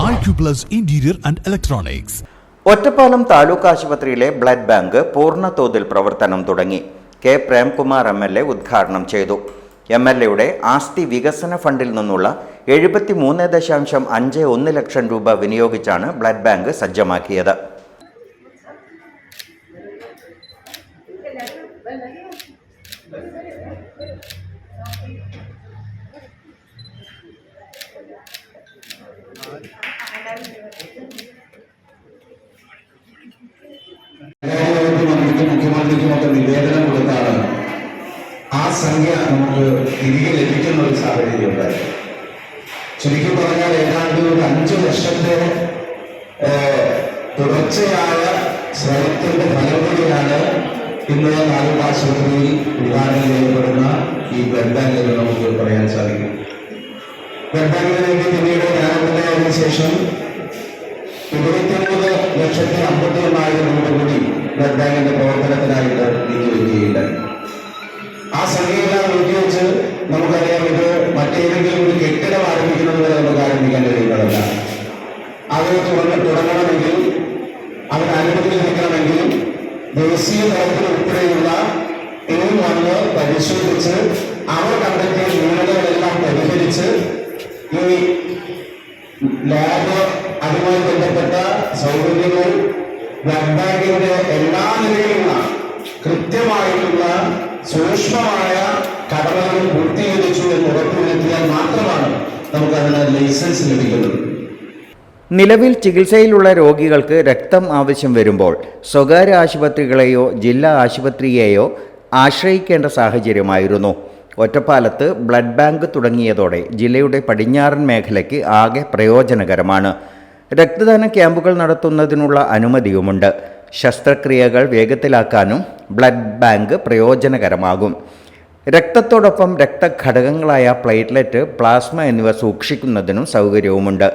Acuplus interior and Electronics. Ottapalam taluk ആശുപത്രിയിലെ blood bank പൂർണ തോതിൽ പ്രവർത്തനം തുടങ്ങി. K Premkumar M L A ഉദ്ഘാടനം ചെയ്തു. എം എൽ എയുടെ ആസ്തി വികസന ഫണ്ടിൽ നിന്നുള്ള എഴുപത്തി മൂന്ന് ദശാംശം അഞ്ച് ഒന്ന് ലക്ഷം രൂപ വിനിയോഗിച്ചാണ് ബ്ലഡ് ബാങ്ക് സജ്ജമാക്കിയത്. മുഖ്യമന്ത്രിക്കും മന്ത്രിക്കും മുഖ്യമന്ത്രിക്കും ഒക്കെ നിവേദനം കൊടുത്താണ് ആ സംഖ്യ നമുക്ക് തിരികെ ലഭിക്കുന്ന ഒരു സാഹചര്യം ഉണ്ടായി. ചുരുക്കി പറഞ്ഞാൽ ഏതാണ്ട് ഒരു അഞ്ചു വർഷത്തെ തുടർച്ചയായ ശ്രമത്തിന്റെ ഫലമായാണ് ഇന്ന് താലൂക്ക് ആശുപത്രിയിൽ ഉദ്ഘാടനം ചെയ്യപ്പെടുന്ന ഈ ബ്ലഡ് നമുക്ക് പറയാൻ സാധിക്കും. ബ്ലഡ് ബാങ്കിന് വേണ്ടി പിന്നീട് ശേഷം ഇരുപത്തിയൊമ്പത് ലക്ഷത്തി അമ്പത്തി ഒന്നായിരം രൂപ കൂടി ബ്ലഡ് ബാങ്കിന്റെ പ്രവർത്തനത്തിനായിട്ട് നീക്കിവെക്കുകയുണ്ടായി ആ സംഖ്യയെല്ലാം നീക്കിവെച്ച് നമുക്കറിയാം ഇത് മറ്റേതെങ്കിലും ഒരു കെട്ടിടം ആരംഭിക്കുന്നത് വരെ നമുക്ക് ആരംഭിക്കാൻ കഴിയുന്നതല്ല അത് തുടങ്ങ തുടങ്ങണമെങ്കിൽ അതിന് അനുമതി ലഭിക്കണമെങ്കിൽ ദേശീയ തലത്തിൽ ഉൾപ്പെടെയുള്ള ടീം വന്ന് പരിശോധിച്ച് അവർ കണ്ടെത്തിയ ന്യൂനതകളെല്ലാം പരിഹരിച്ച് ഈ ലാബ് അതുമായി ബന്ധപ്പെട്ട സൗകര്യങ്ങൾ ബാങ്കിന്റെ എല്ലാ നിലയിലുള്ള കൃത്യമായിട്ടുള്ള സൂക്ഷ്മമായ കടമകൾ പൂർത്തീകരിച്ചു എന്ന് ഉറപ്പുവരുത്തിയാൽ മാത്രമാണ് നമുക്ക് അതിന് ലൈസൻസ് ലഭിക്കുന്നത്. നിലവിൽ ചികിത്സയിലുള്ള രോഗികൾക്ക് രക്തം ആവശ്യം വരുമ്പോൾ സ്വകാര്യ ആശുപത്രികളെയോ ജില്ലാ ആശുപത്രിയെയോ ആശ്രയിക്കേണ്ട സാഹചര്യമായിരുന്നു. ഒറ്റപ്പാലത്ത് ബ്ലഡ് ബാങ്ക് തുടങ്ങിയതോടെ ജില്ലയുടെ പടിഞ്ഞാറൻ മേഖലയ്ക്ക് ആകെ പ്രയോജനകരമാണ്. രക്തദാന ക്യാമ്പുകൾ നടത്തുന്നതിനുള്ള അനുമതിയുമുണ്ട്. ശസ്ത്രക്രിയകൾ വേഗത്തിലാക്കാനും ബ്ലഡ് ബാങ്ക് പ്രയോജനകരമാകും. രക്തത്തോടൊപ്പം രക്തഘടകങ്ങളായ പ്ലേറ്റ്ലെറ്റ് പ്ലാസ്മ എന്നിവ സൂക്ഷിക്കുന്നതിനും സൗകര്യവുമുണ്ട്.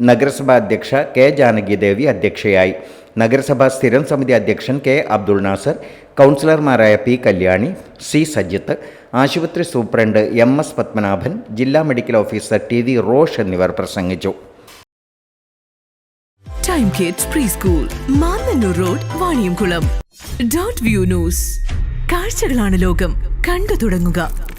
നഗരസഭാ അധ്യക്ഷ കെ ജാനകിദേവി അധ്യക്ഷയായി. നഗരസഭാ സ്ഥിരം സമിതി അധ്യക്ഷൻ കെ അബ്ദുൾ നാസർ കൗൺസിലർമാരായ പി കല്യാണി സി സജിത്ത് ആശുപത്രി സൂപ്രണ്ട് എം എസ് പത്മനാഭൻ ജില്ലാ medical officer T V Rosh എന്നിവർ പ്രസംഗിച്ചു. Time Kids pre school road view news കാഴ്ചകളാണ് ലോകം. കണ്ടു തുടങ്ങുക.